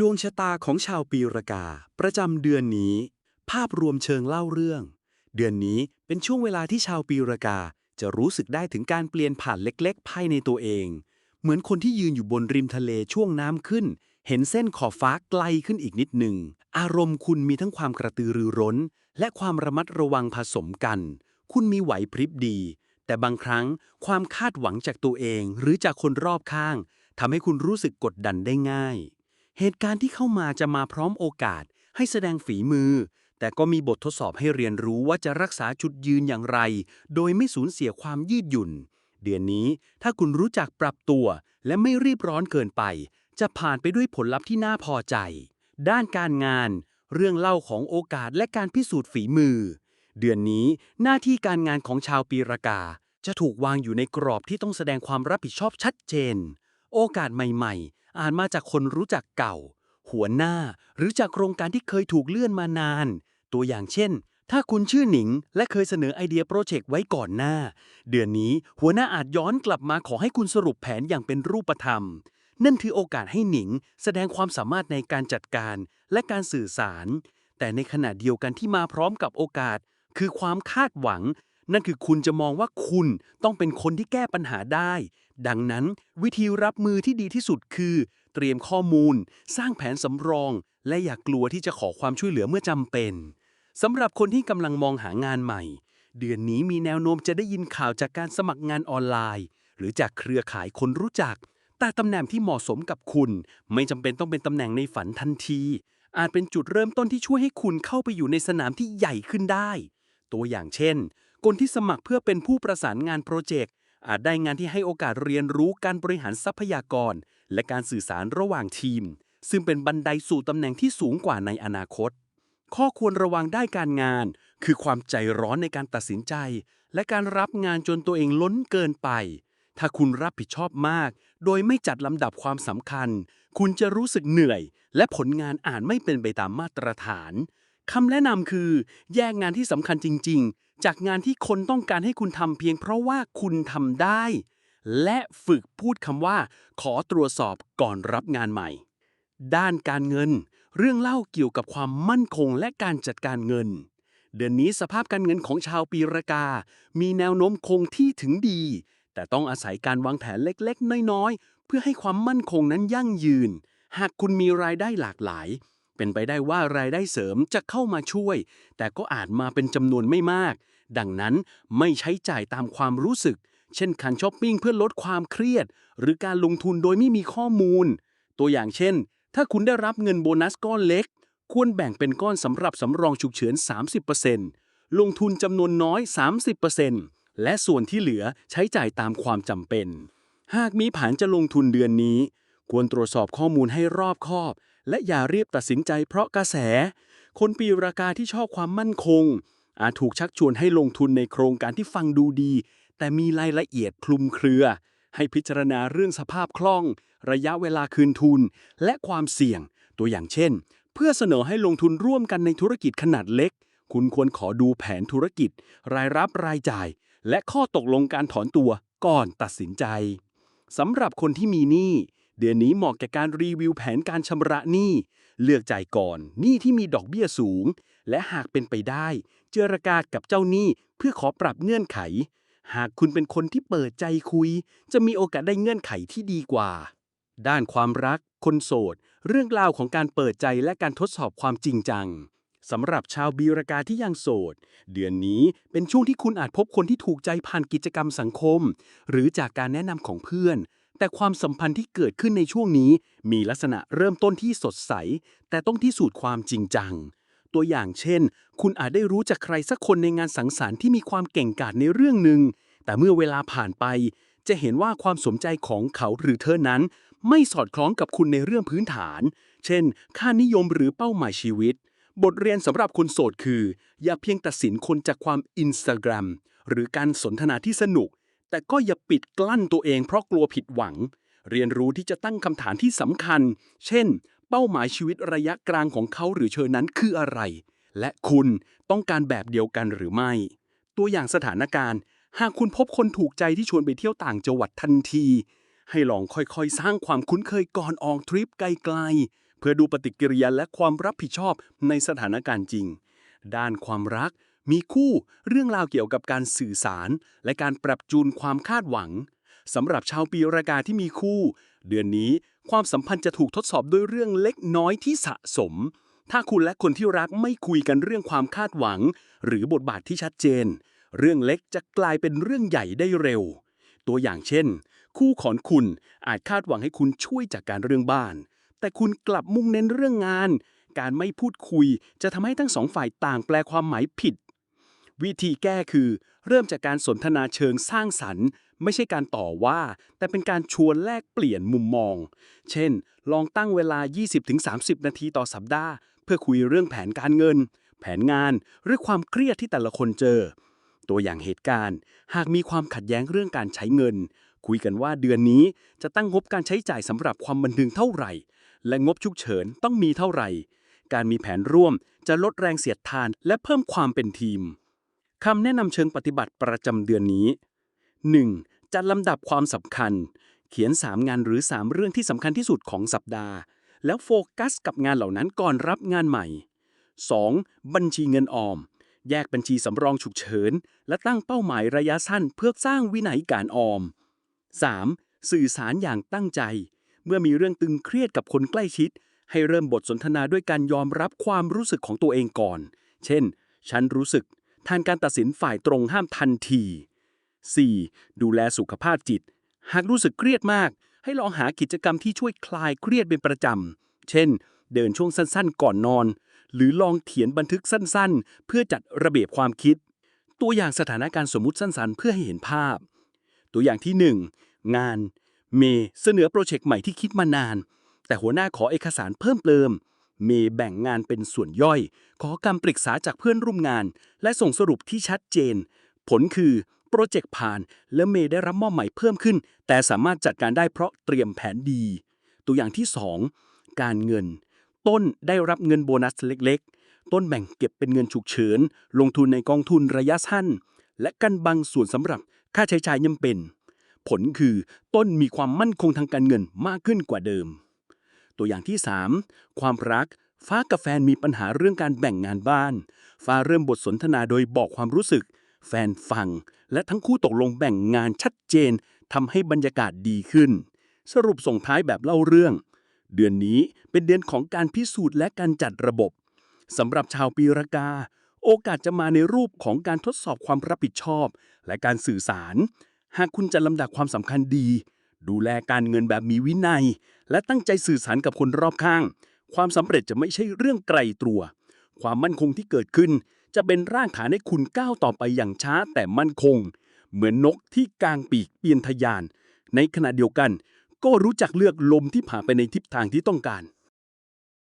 ดวงชะตาของชาวปีรากา ประจำเดือนนี้ ภาพรวมเชิงเล่าเรื่อง เดือนนี้เป็นช่วงเวลาที่ชาวปีรากา จะรู้สึกได้ถึงการเปลี่ยนผ่านเล็ก ๆ ภายในตัวเอง เหมือนคนที่ยืนอยู่บนริมทะเลช่วงน้ำขึ้น เห็นเส้นขอบฟ้าไกลขึ้นอีกนิดหนึ่ง อารมณ์คุณมีทั้งความกระตือรือร้น และความระมัดระวังผสมกัน คุณมีไหวพริบดี แต่บางครั้งความคาดหวังจากตัวเองหรือจากคนรอบข้างทำให้คุณรู้สึกกดดันได้ง่าย เหตุการณ์ที่เข้ามาจะมาพร้อมโอกาสให้แสดงฝีมือ แต่ก็มีบททดสอบให้เรียนรู้ว่าจะรักษาจุดยืนอย่างไร โดยไม่สูญเสียความยืดหยุ่น เดือนนี้ถ้าคุณรู้จักปรับตัว และไม่รีบร้อนเกินไป จะผ่านไปด้วยผลลัพธ์ที่น่าพอใจ ด้านการงาน เรื่องเล่าของโอกาสและการพิสูจน์ฝีมือ เดือนนี้หน้าที่การงานของชาวปีรากา จะถูกวางอยู่ในกรอบที่ต้องแสดงความรับผิดชอบชัดเจน โอกาสใหม่ ๆ อาจมาจากคนรู้จักเก่า หัวหน้า หรือจากโครงการที่เคยถูกเลื่อนมานาน ตัวอย่างเช่น ถ้าคุณชื่อหนิง และเคยเสนอไอเดียโปรเจกต์ไว้ก่อนหน้า เดือนนี้หัวหน้าอาจย้อนกลับมาขอให้คุณสรุปแผนอย่างเป็นรูปธรรม นั่นคือโอกาสให้หนิง แสดงความสามารถในการจัดการและการสื่อสาร แต่ในขณะเดียวกันที่มาพร้อมกับโอกาส คือความคาดหวัง นั่นคือคุณจะมองว่าคุณต้องเป็นคนที่แก้ปัญหาได้ ดังนั้นวิธีรับมือที่ดีที่สุดคือ เตรียมข้อมูล สร้างแผนสำรอง และอย่ากกลัวที่จะขอความช่วยเหลือเมื่อจำเป็นสำหรับคนที่กำลังมองหางานใหม่ เดือนนี้มีแนวโน้มจะได้ยินข่าวจากการสมัครงานออนไลน์ หรือจากเครือข่ายคนรู้จัก แต่ตำแหน่งที่เหมาะสมกับคุณ ไม่จำเป็นต้องเป็นตำแหน่งในฝันทันที อาจเป็นจุดเริ่มต้นที่ช่วยให้คุณเข้าไปอยู่ในสนามที่ใหญ่ขึ้นได้ ตัวอย่างเช่น คนที่สมัครเพื่อเป็นผู้ประสานงานโปรเจกต์อาจได้งานที่ให้โอกาสเรียนรู้การบริหารทรัพยากร และการสื่อสารระหว่างทีม ซึ่งเป็นบันไดสู่ตำแหน่งที่สูงกว่าในอนาคต ข้อควรระวังได้การงาน คือความใจร้อนในการตัดสินใจ และการรับงานจนตัวเองล้นเกินไป ถ้าคุณรับผิดชอบมาก โดยไม่จัดลำดับความสำคัญ คุณจะรู้สึกเหนื่อย และผลงานอ่าจไม่เป็นไปตามมาตรฐาน คำแนะนำคือ แยกงานที่สำคัญจริง ๆ จากงานที่คนต้องการให้คุณทำเพียงเพราะว่าคุณทำได้ และฝึกพูดคำว่า ขอตรวจสอบก่อนรับงานใหม่ ด้านการเงิน เรื่องเล่าเกี่ยวกับความมั่นคงและการจัดการเงิน เดือนนี้สภาพการเงินของชาวปีรากา มีแนวโน้มคงที่ถึงดี แต่ต้องอาศัยการวางแผนเล็ก ๆ น้อย ๆ เพื่อให้ความมั่นคงนั้นยั่งยืน หากคุณมีรายได้หลากหลาย เป็นไปได้ว่ารายได้เสริมจะเข้ามาช่วย แต่ก็อาจมาเป็นจำนวนไม่มาก ดังนั้นไม่ใช้จ่ายตามความรู้สึก เช่นการช้อปปิ้งเพื่อลดความเครียด หรือการลงทุนโดยไม่มีข้อมูล ตัวอย่างเช่น ถ้าคุณได้รับเงินโบนัสก้อนเล็ก ควรแบ่งเป็นก้อนสำหรับสำรองฉุกเฉิน 30%ลงทุนจำนวนน้อย 30%และส่วนที่เหลือใช้จ่ายตามความจำเป็น หากมีแผนจะลงทุนเดือนนี้ ควรตรวจสอบข้อมูลให้รอบคอบ และอย่ารีบตัดสินใจเพราะกระแส คนปีรากาที่ชอบความมั่นคง อาจถูกชักชวนให้ลงทุนในโครงการที่ฟังดูดี แต่มีรายละเอียดคลุมเครือ ให้พิจารณาเรื่องสภาพคล่อง ระยะเวลาคืนทุน และความเสี่ยง ตัวอย่างเช่น เพื่อเสนอให้ลงทุนร่วมกันในธุรกิจขนาดเล็ก คุณควรขอดูแผนธุรกิจ รายรับรายจ่าย และข้อตกลงการถอนตัวก่อนตัดสินใจสำหรับคนที่มีหนี้ เดือนนี้เหมาะแก่การรีวิวแผนการชำระหนี้ เลือกจ่ายก่อนหนี้ที่มีดอกเบี้ยสูง และหากเป็นไปได้ เจรจากับเจ้าหนี้เพื่อขอปรับเงื่อนไข หากคุณเป็นคนที่เปิดใจคุย จะมีโอกาสได้เงื่อนไขที่ดีกว่า ด้านความรัก คนโสด เรื่องราวของการเปิดใจและการทดสอบความจริงจังสำหรับชาวบีรากาที่ยังโสด เดือนนี้เป็นช่วงที่คุณอาจพบคนที่ถูกใจผ่านกิจกรรมสังคม หรือจากการแนะนำของเพื่อน แต่ความสัมพันธ์ที่เกิดขึ้นในช่วงนี้ มีลักษณะเริ่มต้นที่สดใส แต่ต้องที่สูตรความจริงจัง ตัวอย่างเช่น คุณอาจได้รู้จากใครสักคนในงานสังสรรค์ที่มีความเก่งกาจในเรื่องหนึ่ง แต่เมื่อเวลาผ่านไป จะเห็นว่าความสนใจของเขาหรือเธอนั้น ไม่สอดคล้องกับคุณในเรื่องพื้นฐาน เช่น ค่านิยมหรือเป้าหมายชีวิต บทเรียนสำหรับคนโสดคือ อย่าเพียงตัดสินคนจากความอินสตาแกรมหรือการสนทนาที่สนุก แต่ก็อย่าปิดกลั้นตัวเองเพราะกลัวผิดหวัง เรียนรู้ที่จะตั้งคำถามที่สำคัญ เช่น เป้าหมายชีวิตระยะกลางของเขาหรือเธอนั้นคืออะไร และคุณต้องการแบบเดียวกันหรือไม่ ตัวอย่างสถานการณ์ หากคุณพบคนถูกใจที่ชวนไปเที่ยวต่างจังหวัดทันที ให้ลองค่อยๆ สร้างความคุ้นเคยก่อนออกทริปไกลๆ เพื่อดูปฏิกิริยาและความรับผิดชอบในสถานการณ์จริง ด้านความรัก มีคู่เรื่องราวเกี่ยวกับการสื่อสาร และการปรับจูนความคาดหวังสำหรับชาวปีรากาที่มีคู่ เดือนนี้ความสัมพันธ์จะถูกทดสอบด้วยเรื่องเล็กน้อยที่สะสม ถ้าคุณและคนที่รักไม่คุยกันเรื่องความคาดหวัง หรือบทบาทที่ชัดเจน เรื่องเล็กจะกลายเป็นเรื่องใหญ่ได้เร็ว ตัวอย่างเช่น คู่ของคุณอาจคาดหวังให้คุณช่วยจากการเรื่องบ้าน แต่คุณกลับมุ่งเน้นเรื่องงาน การไม่พูดคุยจะทำให้ทั้งสองฝ่ายต่างแปลความหมายผิด วิธีแก้คือ เริ่มจากการสนทนาเชิงสร้างสรรค์ ไม่ใช่การต่อว่า แต่เป็นการชวนแลกเปลี่ยนมุมมอง เช่น ลองตั้งเวลา 20-30 นาทีต่อสัปดาห์ เพื่อคุยเรื่องแผนการเงิน แผนงานหรือความเครียดที่แต่ละคนเจอ ตัวอย่างเหตุการณ์ หากมีความขัดแย้งเรื่องการใช้เงิน คุยกันว่าเดือนนี้จะตั้งงบการใช้จ่ายสำหรับความบันเทิงเท่าไหร่ และงบฉุกเฉินต้องมีเท่าไหร่การมีแผนร่วมจะลดแรงเสียดทานและเพิ่มความเป็นทีม คำแนะนำเชิงปฏิบัติประจำเดือนนี้ 1. จัดลำดับความสำคัญ เขียน 3 งานหรือ 3 เรื่องที่สำคัญที่สุดของสัปดาห์ แล้วโฟกัสกับงานเหล่านั้นก่อนรับงานใหม่ 2. บัญชีเงินออม แยกบัญชีสำรองฉุกเฉิน และตั้งเป้าหมายระยะสั้นเพื่อสร้างวินัยการออม 3. สื่อสารอย่างตั้งใจ เมื่อมีเรื่องตึงเครียดกับคนใกล้ชิด ให้เริ่มบทสนทนาด้วยการยอมรับความรู้สึกของตัวเองก่อน เช่น ฉันรู้สึก แทนการตัดสินฝ่ายตรงห้ามทันที 4. ดูแลสุขภาพจิต หากรู้สึกเครียดมาก ให้ลองหากิจกรรมที่ช่วยคลายเครียดเป็นประจำ เช่น เดินช่วงสั้นๆ ก่อนนอน หรือลองเขียนบันทึกสั้นๆ เพื่อจัดระเบียบความคิด ตัวอย่างสถานการณ์สมมุติสั้นๆ เพื่อให้เห็นภาพ ตัวอย่างที่ 1 งาน เม เสนอโปรเจกต์ใหม่ที่คิดมานาน แต่หัวหน้าขอเอกสารเพิ่มเติม เมย์แบ่งงานเป็นส่วนย่อย ขอคำปรึกษาจากเพื่อนร่วมงาน และส่งสรุปที่ชัดเจน ผลคือ โปรเจกต์ผ่าน และเมย์ได้รับมอบหมายเพิ่มขึ้น แต่สามารถจัดการได้เพราะเตรียมแผนดี ตัวอย่างที่ 2 การเงิน ต้นได้รับเงินโบนัสเล็กๆ ต้นแบ่งเก็บเป็นเงินฉุกเฉิน ลงทุนในกองทุนระยะสั้น และกันบางส่วนสำหรับค่าใช้จ่ายจำเป็น ผลคือ ต้นมีความมั่นคงทางการเงินมากขึ้นกว่าเดิม ตัวอย่างที่ 3 ความรัก ฟ้ากับแฟนมีปัญหาเรื่องการแบ่งงานบ้าน ฟ้าเริ่มบทสนทนาโดยบอกความรู้สึก แฟนฟัง และทั้งคู่ตกลงแบ่งงานชัดเจนทำให้บรรยากาศดีขึ้น สรุปส่งท้ายแบบเล่าเรื่อง เดือนนี้เป็นเดือนของการพิสูจน์และการจัดระบบสำหรับชาวปีรากา โอกาสจะมาในรูปของการทดสอบความรับผิดชอบ และการสื่อสาร หากคุณจะลำดับความสำคัญดี ดูแลการเงินแบบมีวินัย และตั้งใจสื่อสารกับคนรอบข้าง ความสำเร็จจะไม่ใช่เรื่องไกลตัว ความมั่นคงที่เกิดขึ้น จะเป็นร่างฐานให้คุณก้าวต่อไปอย่างช้าแต่มั่นคง เหมือนนกที่กางปีกเปียนทยาน ในขณะเดียวกัน ก็รู้จักเลือกลมที่ผ่าไปในทิศทางที่ต้องการ